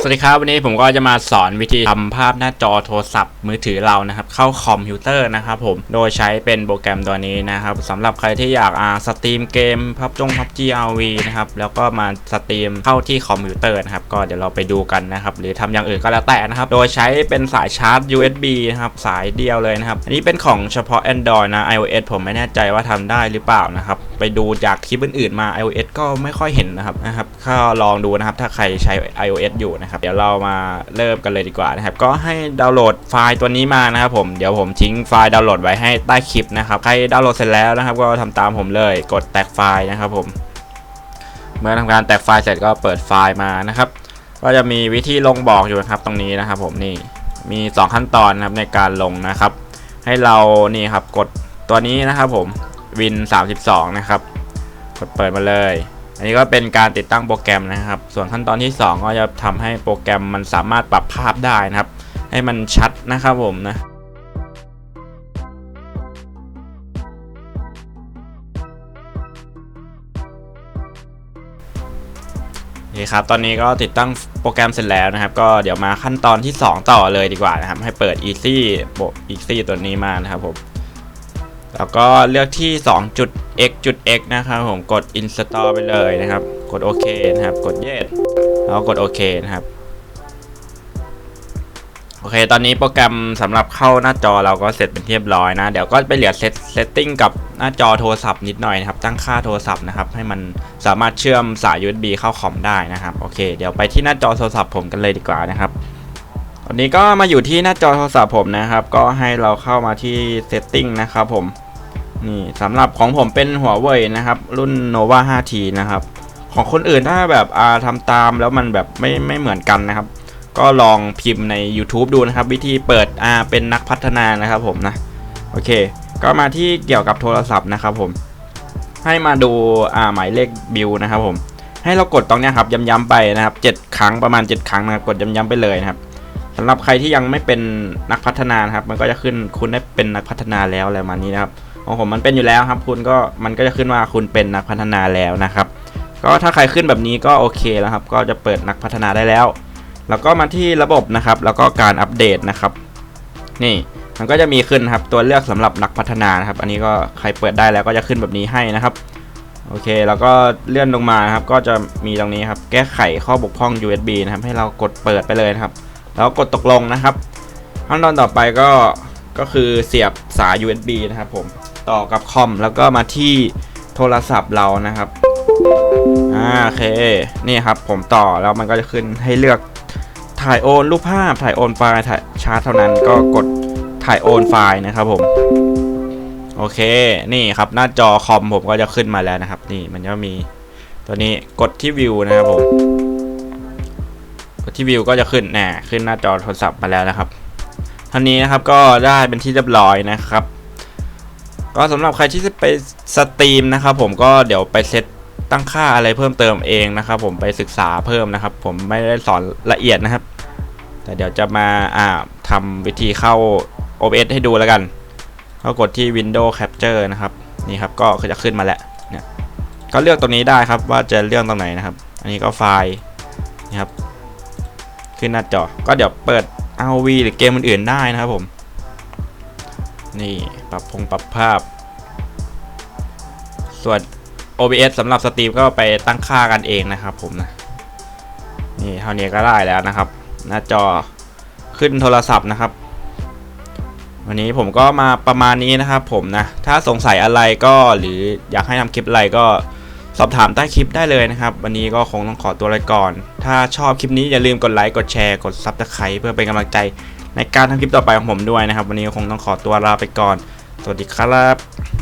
สวัสดีครับ วันนี้ผมก็จะมาสอนวิธีทำภาพหน้าจอโทรศัพท์มือถือเรานะครับ เข้าคอมพิวเตอร์นะครับผมโดยใช้เป็นโปรแกรมตัวนี้นะครับสำหรับใครที่อยากอ่าสตรีมเกมพับจงพับ GRV นะครับแล้วก็มาสตรีมเข้าที่คอมพิวเตอร์นะครับก็เดี๋ยวเราไปดูกันนะครับหรือทำอย่างอื่นก็แล้วแต่นะครับโดยใช้เป็นสายชาร์จ USB นะครับสายเดียวเลยนะครับอันนี้เป็นของเฉพาะ Android นะ iOS ผมไม่แน่ใจว่าทำได้หรือเปล่านะครับไปดูจากคลิปอื่นๆมา iOS ก็ไม่ค่อยเห็นนะครับนะครับก็ลองดูนะครับ ถ้าใครใช้ iOS อยู่นะครับ เดี๋ยวเรามาเริ่มกันเลยดีกว่านะครับ ก็ให้ดาวน์โหลดไฟล์ตัวนี้มานะครับผม เดี๋ยวผมทิ้งไฟล์ดาวน์โหลดไว้ให้ใต้คลิปนะครับ ใครดาวน์โหลดเสร็จแล้วนะครับ ก็ทำตามผมเลย กดแตกไฟล์นะครับผม เมื่อทำการแตกไฟล์เสร็จก็เปิดไฟล์มานะครับ ก็จะมีวิธีลงบอกอยู่นะครับ ตรงนี้นะครับ ผมนี่ มี 2 ขั้นตอนนะครับในการลงนะครับ ให้เรานี่ครับ กดตัวนี้นะครับผม Win 32 นะครับกดเปิดมาเลย อันนี้ก็เป็นการติดตั้งโปรแกรมนะครับ ส่วนขั้นตอนที่ 2 ก็จะทำให้โปรแกรมมันสามารถปรับภาพได้นะครับ ให้มันชัดนะครับผมนะโอเครับ ตอนนี้ก็ติดตั้งโปรแกรมเสร็จแล้วนะครับ ก็เดี๋ยวมาขั้นตอนที่ 2 ต่อเลยดีกว่านะครับ ให้เปิด easy โป easy ตัวนี้มานะครับผม แล้วก็เลือกที่ 2.x.x นะครับผมกด install ไปเลยนะครับ กดโอเคนะครับ กด yes แล้วกดโอเคนะครับ โอเค ตอนนี้โปรแกรมสำหรับเข้าหน้าจอเราก็เสร็จเป็นที่เรียบร้อยนะ เดี๋ยวก็ไปเหลือเซตเซตติ้งกับหน้าจอโทรศัพท์นิดหน่อยนะครับ ตั้งค่าโทรศัพท์นะครับ ให้มันสามารถเชื่อมสาย USB เข้าคอมได้นะครับ โอเค เดี๋ยวไปที่หน้าจอโทรศัพท์ผมกันเลยดีกว่านะครับตอนนี้ก็มาอยู่ที่หน้าจอโทรศัพท์ผมนะครับ ก็ให้เราเข้ามาที่เซตติ้งนะครับผม นี่สำหรับของผมเป็นหัวเว่ยนะครับ รุ่น nova 5t นะครับ ของคนอื่นถ้าแบบอ่าทำตามแล้วมันแบบไม่ไม่เหมือนกันนะครับ ก็ลองพิมพ์ใน YouTube ดูนะครับ วิธีเปิดอ่าเป็นนักพัฒนานะครับผมนะ โอเค ก็มาที่เกี่ยวกับโทรศัพท์นะครับผม ให้มาดูอ่าหมายเลขบิลนะครับผม ให้เรากดตรงนี้ครับย้ำๆไปนะครับ 7 ครั้งประมาณ 7 ครั้งนะครับกดย้ำๆไปเลยนะครับสำหรับใครที่ยังไม่เป็นนักพัฒนานะครับ มันก็จะขึ้นคุณได้เป็นนักพัฒนาแล้วอะไรประมาณนี้นะครับ ของผมมันเป็นอยู่แล้วครับ คุณก็มันก็จะขึ้นว่าคุณเป็นนักพัฒนาแล้วนะครับ ก็ถ้าใครขึ้นแบบนี้ก็โอเคแล้วครับ ก็จะเปิดนักพัฒนาได้แล้ว แล้วก็มาที่ระบบนะครับ แล้วก็การอัปเดตนะครับ นี่มันก็จะมีขึ้นครับตัวเลือกสำหรับนักพัฒนานะครับ อันนี้ก็ใครเปิดได้แล้วก็จะขึ้นแบบนี้ให้นะครับโอเค แล้วก็เลื่อนลงมาครับ ก็จะมีตรงนี้ครับ แก้ไขข้อบกพร่อง USB นะครับ ให้เรากดเปิดไปเลยนะครับ แล้วกดตกลงนะครับขั้นตอนต่อไปก็ ก็คือเสียบสาย USB นะครับผม ต่อกับคอม แล้วก็มาที่โทรศัพท์เรานะครับอ่าโอเค นี่ครับผมต่อแล้วมันก็จะขึ้นให้เลือกถ่ายโอนรูปภาพถ่ายโอนไฟล์ถ่ายชาร์จเท่านั้นก็กดถ่ายโอนไฟล์นะครับผมโอเค นี่ครับหน้าจอคอมผมก็จะขึ้นมาแล้วนะครับ นี่มันจะมีตัวนี้กดที่วิวนะครับผม กดที่วิวก็จะขึ้นแหน่ขึ้นหน้าจอโทรศัพท์มาแล้วนะครับท่านี้นะครับก็ได้เป็นที่เรียบร้อยนะครับ ก็สำหรับใครที่จะไปสตรีมนะครับผมก็เดี๋ยวไปเซตตั้งค่าอะไรเพิ่มเติมเองนะครับผมไปศึกษาเพิ่มนะครับ ผมไม่ได้สอนละเอียดนะครับ แต่เดี๋ยวจะมาอ่าทำวิธีเข้า OBS ให้ดูแล้วกัน ก็กดที่ Windows Capture นะครับ นี่ครับก็จะขึ้นมาแล้วเนี่ยก็เลือกตรงนี้ได้ครับว่าจะเลือกตรงไหนนะครับ อันนี้ก็ไฟล์นี่ครับ ขึ้นหน้าจอก็เดี๋ยวเปิด RV หรือเกมอื่นๆได้นะครับผม นี่ปรับพงปรับภาพ ส่วน OBS สำหรับสตรีมก็ไปตั้งค่ากันเองนะครับผมนะ นี่เท่านี้ก็ได้แล้วนะครับ หน้าจอขึ้นโทรศัพท์นะครับ วันนี้ผมก็มาประมาณนี้นะครับผมนะ ถ้าสงสัยอะไรก็หรืออยากให้ทำคลิปอะไรก็สอบถามใต้คลิปได้เลยนะครับ วันนี้ก็คงต้องขอตัวไปก่อน ถ้าชอบคลิปนี้อย่าลืมกดไลค์ กดแชร์ กดซับสไครต์เพื่อเป็นกำลังใจ ในการทำคลิปต่อไปของผมด้วยนะครับ วันนี้ก็คงต้องขอตัวลาไปก่อน สวัสดีครับ